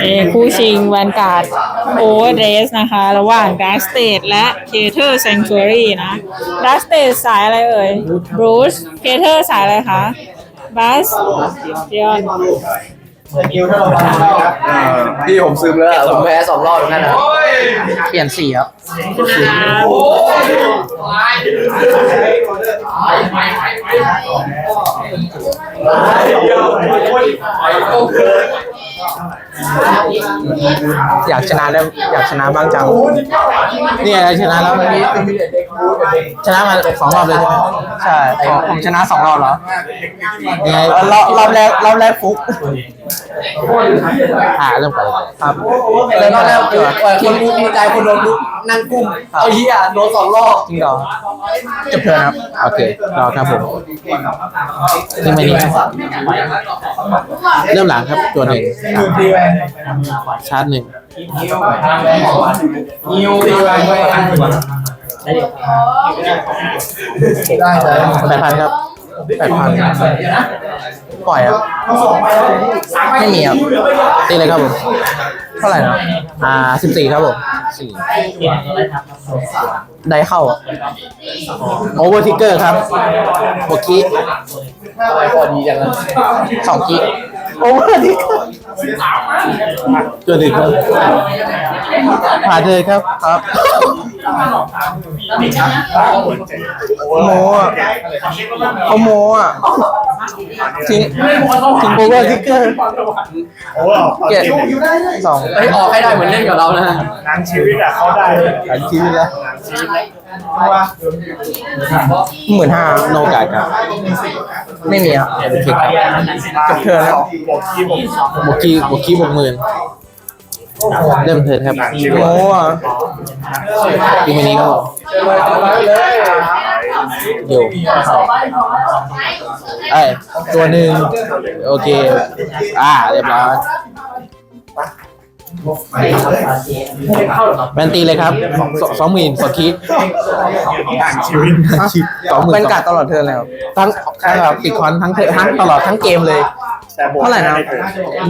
เอคู่ชิงแวนการ์ดโอเวอร์เดสนะคะ ระหว่างดัสเตดและเคเทอร์แซงชูรี่นะดัสเตดสายอะไรเอ่ยบรูซเคเทอร์สายอะไรคะบัสเดียนพี่ผมซึมแล้วอะผมแพ้สองรอบแล้วนะเปลี่ยนสีครับ อยากชนะได้วอยากชนะบ้างจังนี่อะไรชนะแล้วเมื่ชนะมาสองรอบเลยใช่ไหมใช่ผมชนะสองรอบเหรอยังไงรอบรอบแรกรอบแรกฟุกอ่าเริ่มก่อนครับแล้วก็แล้วคือคนรู้ดีใจคนโดนลุก นั่งกุ้มเอาเฮียโดนสองรอบจริงเหรอจบเทิร์นครับโอเครอครับผมทิ้งไปนี้เริ่มหลังครับตัวหนึ่งชาร์จหนึ่งนิวดีไปได้เลยแปดพันครับ แปดพันปล่อยครับ ไม่มีครับ ตีเลยครับผม เท่าไหร่นะอ่าสิบสี่ครับผมสี่ได้เข้าโอเวอร์ทิกเกอร์ครับโอเคพอดีจังเลยสองกิโอเวอร์ทิกเกอร์ ตัวหนึ่งครับผ่านเลยครับครับโมอะเขาโมอะทิ้งทิ้งโอเวอร์ทิกเกอร์เกตสองเฮ้ยออกให้ได้เหมือนเล่นกับเรานะงานชีวิตอะเขาได้หลายชีวิตแล้วหมื่นห้าโนกาดครับไม่มีอะโอเคครับจบเทิร์นแล้วบอกที่ผมบวกกี้บวกกี้บวกหมื่นเริ่มเทิร์นครับโอ้อะทีนี้ก็อยู่ไอ้ยตัวหนึ่งโอเค อ่า เรียบร้อยแบนตีเลยครับสสองหมื่นสองคีงานชีวิตสองหมื่นเป็นการตลอดเทิร์นเลยครับทั้งทั้งแบบติดคอนทั้งเทิร์นทั้งตลอดทั้งเกมเลย แต่บวกเท่าไหร่นะ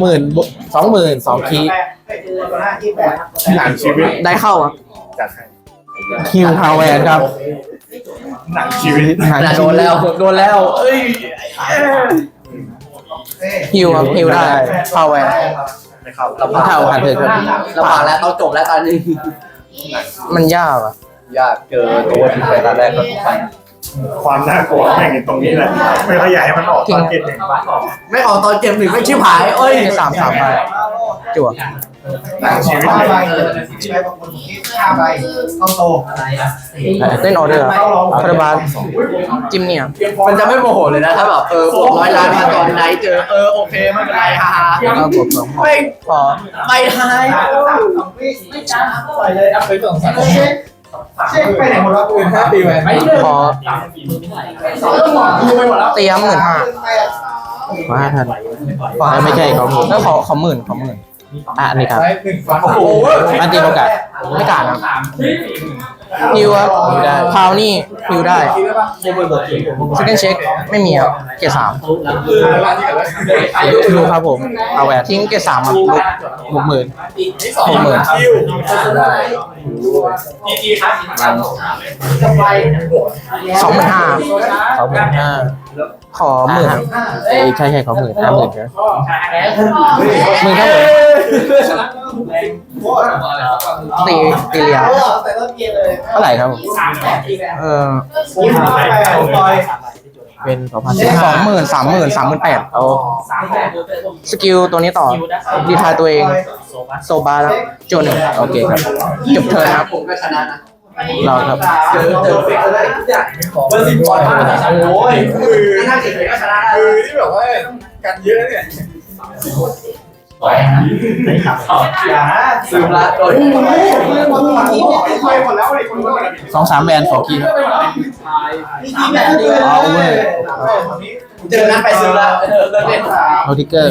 หมื่นสองหมื่นสองคีงานชีวิตได้เข้าอะจัดให้คิวพาวเวร์ครับหนังชีวิตน่าโดนแล้วโดนแล้วเอ้ยฮิวครับฮิวได้พาวเวร์ไม่เข้าลำบากเท่าผ่านเถิดครับลำบากแล้วเอาจบแล้วตอนนี้ มันยากอะ ยากเกินตัวที่ไปตอนแรกก็ไปค วามน่ากลัวแม่งอยู่ตรงนี้แหละ ไม่ขยายให้มันออกตอนเกมหนึ่งไม่ออกตอนเกมหนึ่งไม่ชิบหายเอ้ยสามสามไปจั่วหนังชีวิตเลยเล่นออเดอร์คาราบาลจิมเนี่ยมันจะไม่โมโหเลยนะถ้าแบบเออบวกร้อยล้านมาตอนไหนเจอเออโอเคไม่เป็นไรฮ่าฮ่าก็บวกสองไม่พอไปท้ายพอ เตรียมหมื่นห้าขอห้าพันไม่ใช่เขาหมื่นแล้วขอขอหมื่นขอหมื่นอะอันนี้ครับโอ้โหอันตีโอกาสไม่กล้าครับ ฮิวครับพาวนี่ฮิวได้สแกนเช็คไม่มีครับเกรดสามดูครับผมเอาแหวนทิ้งเกรดสามครับลุกหกหมื่นหกหมื่นสองหมื่นห้าสองหมื่นห้าขอหมื่นเอ้ยใช่ใช่ขอหมื่นห้าหมื่นครับหมื่นครับผมตีตีเลียเท่าไหร่ครับผมเออเป็นสองพันสองหมื่นสามหมื่นสามหมื่นแปดเอาสกิลตัวนี้ต่อดีทายตัวเองโซบาแล้วโจหนึ่งโอเคครับจบเทิร์นครับ ผมก็ชนะนะรอครับ เจอเจอเฟกเลยทุกอย่างเบอร์สิบบอลโอ้ยคือน่าจะก็ชนะคือที่แบบว่ากันเยอะเนี่ยซึมละโดยสองสามแบนสองคีย์เอาเว้ยเจอนั้นไปซึมละเออเลิกเล่นโนติเกอร์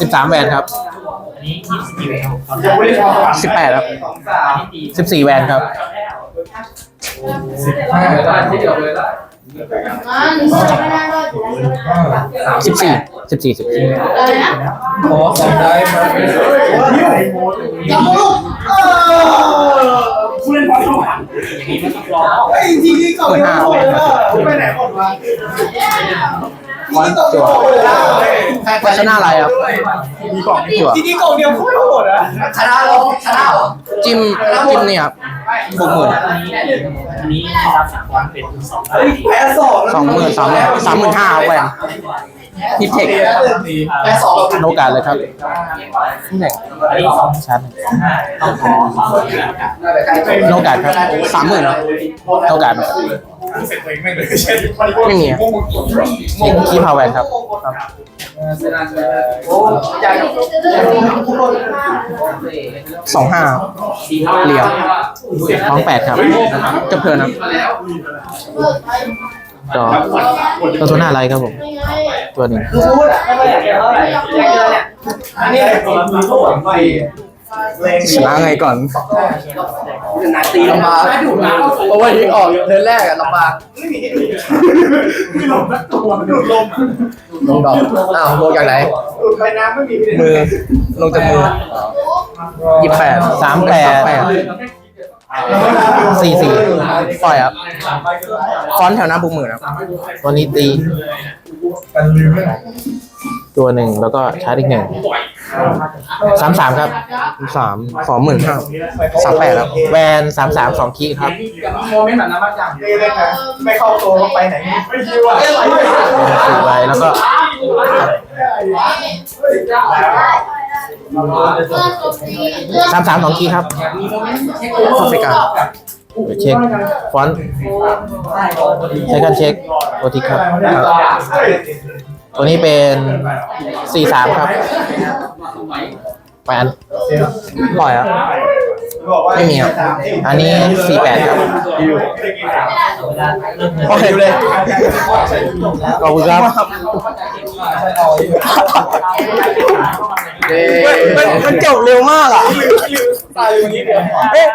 สิบสามแวนครับ สิบแปดครับสิบสี่แวนครับสิบสี่สิบสี่สิบสี่ขอสองได้มาผู้เล่นบอลเข้าหาไอ้ทีนี้ก็ไม่ได้ไปไหนหมดวะ จั่วชนะอะไรครับมีกล่องนี่จั่วทีนี้กองเดียวไม่หมดอะชนะเราชนะเหรอจิ้มจิ้มนี่ครับบวกหมื่นแพ้สองสองหมื่นสามหมื่นสามหมื่นห้าเอา ไปฮิตเทคแพ้สองโนกาสเลยครับนี่ไหนชัดโนกาสครับสามหมื่นเหรอโนกาสไหมไม่มีอะนี่คีพาวเวนครับครับโอ้ใหญ่สองห้าเหลี่ยมท้องแปดครับจบเพลินครับ จอตัวตัวหน้าอะไรครับผมตัวหนึ่งพูดไม่อยากเท่าไหร่อันนี้มีตัวไปชนะไงก่อนตีลำบากเพราะว่าที่ออกเดินแรกอะลำบากไม่ลงนะตัวมันดูดลมลงดอกอ้าวลงจากไหนดูดไปน้ำไม่มีมือลงจากมือยี่แปดสามแปด สี่สี่ปล่อยครับ ฟอนต์แถวหน้าบุกหมื่นครับตัวนี้ตีกันลืมไม่ไหนตัวหนึ่งแล้วก็ชาร์จอีกหนึ่งสามสามครับสามสองหมื่นห้าสามแปดครับแวนสามสามสองคีย์ครับโมเมนต์แบบนั้นบ้างจังนี่เลยนะไม่เข้าตัวก็ไปไหนไม่ยิวอะสี่ใบแล้วก็ สามสามสองคีย์ครับเข้าใส่กันเดี๋ยวเช็คฟอนต์ใช้กันเช็คโอทิครับตัวนี้เป็นสี่สามครับแปนปล่อยอะ ไม่มีครับอันนี้สี่แปดครับโอเคเลยขอบคุณครับมันจบเร็วมากอะตายอย่างนี้เดียวเอ๊ะ